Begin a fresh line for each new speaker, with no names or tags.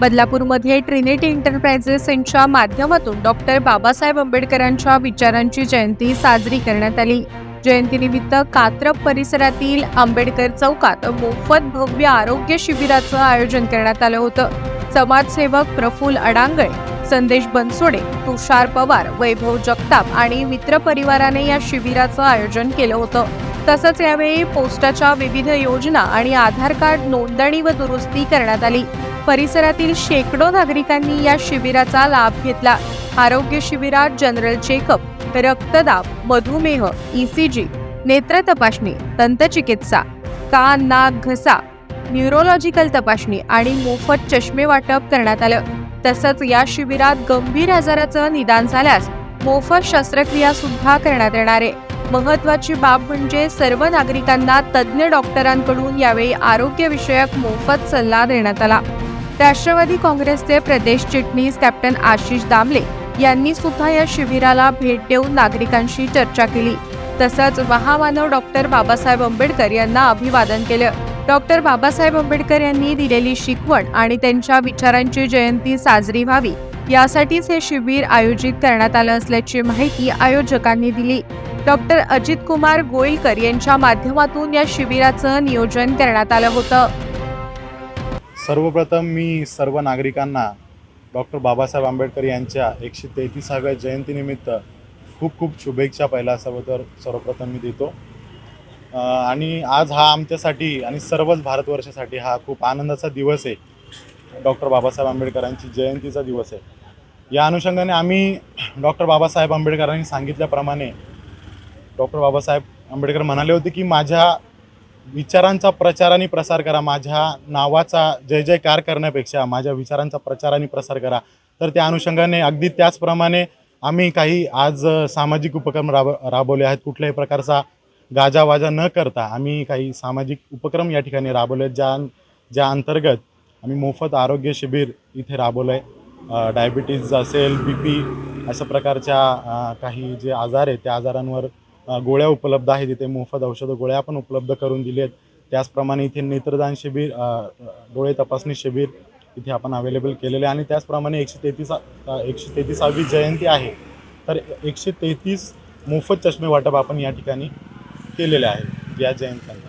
बदलापूरमध्ये Trinity enterprises यांच्या माध्यमातून doctor Babasaheb आंबेडकरांच्या विचारांची जयंती साजरी करण्यात आली. जयंतीनिमित्त कात्रप परिसरातील आंबेडकर चौकात मोफत भव्य आरोग्य शिबिराचं आयोजन करण्यात आलं होतं. समाजसेवक प्रफुल अडांगळे संदेश बनसोडे तुषार पवार वैभव जगताप आणि मित्रपरिवाराने या शिबिराचं आयोजन केलं होतं. तसंच यावेळी पोस्टाच्या विविध योजना आणि आधार कार्ड नोंदणी व दुरुस्ती करण्यात आली. परिसरातील शेकडो नागरिकांनी या शिबिराचा लाभ घेतला. आरोग्य शिबिरात जनरल चेकअप रक्तदाब मधुमेह ईसीजी नेत्र तपासणी दंतचिकित्सा कान नाक घसा न्यूरोलॉजिकल तपासणी आणि मोफत चष्मे वाटप करण्यात आलं. तसंच या शिबिरात गंभीर आजाराचं निदान झाल्यास मोफत शस्त्रक्रिया सुद्धा करण्यात येणार आहे. महत्वाची बाब म्हणजे सर्व नागरिकांना तज्ज्ञ डॉक्टरांकडून यावेळी आरोग्यविषयक मोफत सल्ला देण्यात आला. राष्ट्रवादी काँग्रेसचे प्रदेश चिटणीस कॅप्टन आशिष दामले यांनी सुद्धा या शिबिराला भेट देऊन नागरिकांशी चर्चा केली. तसंच महामानव डॉक्टर बाबासाहेब आंबेडकर यांना अभिवादन केलं. डॉक्टर बाबासाहेब आंबेडकर यांनी दिलेली शिकवण आणि त्यांच्या विचारांची जयंती साजरी व्हावी यासाठीच हे शिबिर आयोजित करण्यात आलं असल्याची माहिती आयोजकांनी दिली. डॉक्टर अजित कुमार गोयलकर यांच्या माध्यमातून या शिबिराचं नियोजन करण्यात आलं होतं.
सर्वप्रथम मी सर्व नागरिकांना डॉक्टर बाबासाहेब आंबेडकर यांच्या एकशे तेहतीसाव्या जयंतीनिमित्त खूप खूप शुभेच्छा पहिला सर्व तर सर्वप्रथम मी देतो. आणि आज हा आमच्यासाठी आणि सर्वच भारतवर्षासाठी हा खूप आनंदाचा दिवस आहे. डॉक्टर बाबासाहेब आंबेडकरांची जयंतीचा दिवस आहे. या अनुषंगाने आम्ही डॉक्टर बाबासाहेब आंबेडकरांनी सांगितल्याप्रमाणे डॉक्टर बाबासाहेब आंबेडकर म्हणाले होते की माझ्या विचारांचा प्रचार आणि प्रसार करा. माझ्या नावाचा जय जयकार करण्यापेक्षा माझ्या विचारांचा प्रचार आणि प्रसार करा. तर त्या अनुषंगाने अगदी त्याचप्रमाणे आम्ही काही आज सामाजिक उपक्रम राब राबवले आहेत. कुठल्याही प्रकारचा गाजावाजा न करता आम्ही काही सामाजिक उपक्रम या ठिकाणी राबवले आहेत. ज्या ज्या अंतर्गत आम्ही मोफत आरोग्य शिबिर इथे राबवलं आहे डायबिटीज असेल बी पी अशा प्रकारच्या काही जे आजार आहेत त्या आजारांवर गोळ्या उपलब्ध आहेत इथे मोफत औषधं गोळ्या पण उपलब्ध करून दिली आहेत त्याचप्रमाणे इथे नेत्रदान शिबिर डोळे तपासणी शिबिर इथे आपण अवेलेबल केलेले आणि त्याचप्रमाणे एकशे तेहतीस एकशे तेहतीसावी जयंती आहे. तर एकशे तेहतीस मोफत चष्मे वाटप आपण या ठिकाणी केलेले आहे या जयंत्यांना